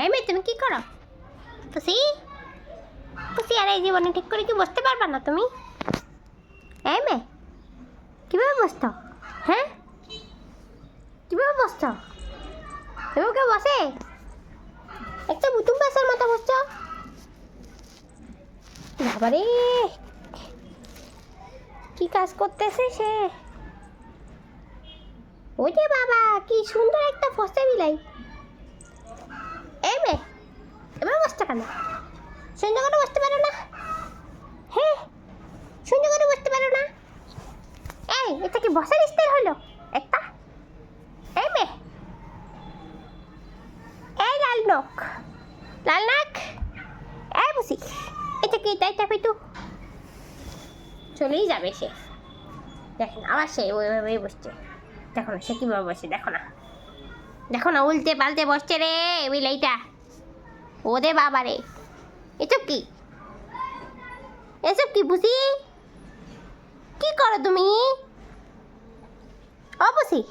এই মেয়ে, তুমি কি করো? পুসি পুসি আর এই জীবনে ঠিক করে কি বসতে পারবা না তুমি? এই মেয়ে, কীভাবে বসতো হ্যাঁ? কীভাবে বসছো? এভাবে কেউ বসে? একটা বুতুম পাশের মতো বসছো? বাবারে! কি কাজ করতেছে সে? ওই যে বাবা, কি সুন্দর একটা ফসে বিলাই এই মেয়ে সুন্দর করে বসতে পারো না। হ্যাঁ বসতে পারো না। এই, এটা কি বসার হলো? একটা। এই এই লাল নখ। লাল নাক। এই বসি এটা কি এটা পেটু? চলেই যাবে সে। দেখেন, আবার সে ওইভাবেই বসছে। দেখো না, সে কীভাবে বসে, দেখো না। দেখো না, উল্টে পাল্টে বসছে রে, বিলাইটা। ওরে বাবা রে এসব কি? এসব কি বুঝি? কি করো তুমি? অবশ্যই